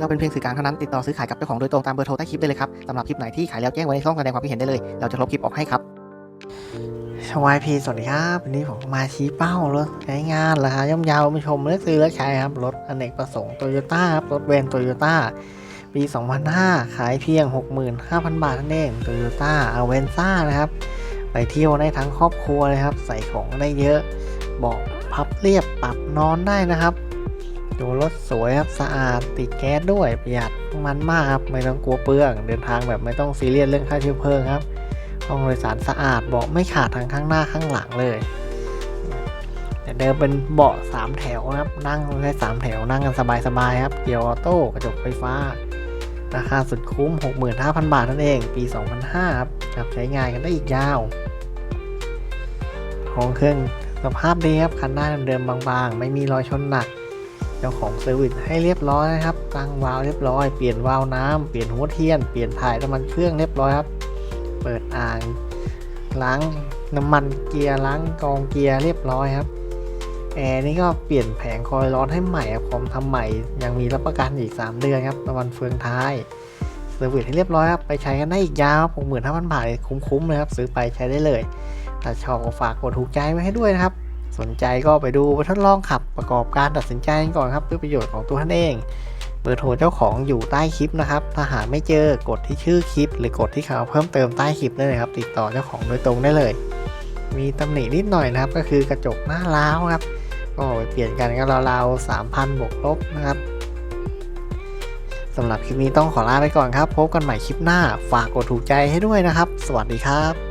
เราเป็นเพียงสื่อกลางเท่านั้นติดต่อซื้อขายกับเจ้าของโดยตรงตามเบอร์โทรใต้คลิปได้เลยครับสำหรับคลิปไหนที่ขายแล้วแจ้งไว้ในช่องแสดงความคิดเห็นได้เลย เราจะลบคลิปออกให้ครับชวายพีสวัสดีครับ วันนี้ผมมาชี้เป้ารถใช้งานราคาย่อมเยาวมาชมเลือกซื้อเลือกใช้ครับ รถอเนกประสงค์โตโยต้าครับ รถเวนโตโยต้าปี 2005 ขายเพียง 65,000 บาทนั่นเองโตโยต้าอเวนซ่านะครับ ไปเที่ยวได้ทั้งครอบครัวเลยครับ ใส่ของได้เยอะเบาะพับเรียบปรับนอนได้นะครับ ดูรถสวยครับสะอาดติดแก๊สด้วยประหยัดมันมากครับไม่ต้องกลัวเปลือง เดินทางแบบไม่ต้องซีเรียสเรื่องค่าเชื้อเพลิงครับห้องโดยสารสะอาดเบาะไม่ขาดทั้งข้างหน้าข้างหลังเลย แต่เดิมเป็นเบาะสามแถวนะครับ นั่งได้สามแถวนั่งกันสบายๆครับ เกียร์ออโต้กระจกไฟฟ้า ราคาสุดคุ้ม 65,000 บาทนั่นเอง ปี 2005ครับครับใช้งานกันได้อีกยาว ของเครื่องสภาพดีครับคันหน้าเดิมๆบางๆ ไม่มีรอยชนหนัก เจ้าของเซอร์วิสให้เรียบร้อยนะครับ ตั้งวาล์วเรียบร้อย เปลี่ยนวาล์วน้ำเปลี่ยนหัวเทียน เปลี่ยนถ่ายน้ำมันเครื่องเรียบร้อยครับ เปิดอ่าง ล้างน้ำมันเกียร์ล้างกองเกียร์เรียบร้อยครับ แอร์นี่ก็เปลี่ยนแผงคอยร้อนให้ใหม่ครับผมทำใหม่ยังมีรับประกันอีก 3 เดือนครับน้ำมันเฟืองท้ายเซอร์วิสให้เรียบร้อยครับไปใช้กันได้อีกยาวหกหมื่นห้าพันบาทคุ้มๆเลยครับซื้อไปใช้ได้เลย ถ้าชอบก็ฝากกดถูกใจไว้ให้ด้วยนะครับ สนใจก็ไปดูไปทดลองขับประกอบการตัดสินใจกันก่อนครับเพื่อประโยชน์ของตัวท่านเอง เบอร์โทรเจ้าของอยู่ใต้คลิปนะครับ ถ้าหาไม่เจอกดที่ชื่อคลิป หรือกดที่ข่าวเพิ่มเติมใต้คลิปได้เลยครับ ติดต่อเจ้าของโดยตรงได้เลย มีตำหนินิดหน่อยนะครับ ก็คือกระจกหน้าล้าวครับก็ไปเปลี่ยนกันก็ราวๆสามพันบวกลบนะครับสำหรับคลิปนี้ต้องขอลาไปก่อนครับ พบกันใหม่คลิปหน้า ฝากกดถูกใจให้ด้วยนะครับ สวัสดีครับ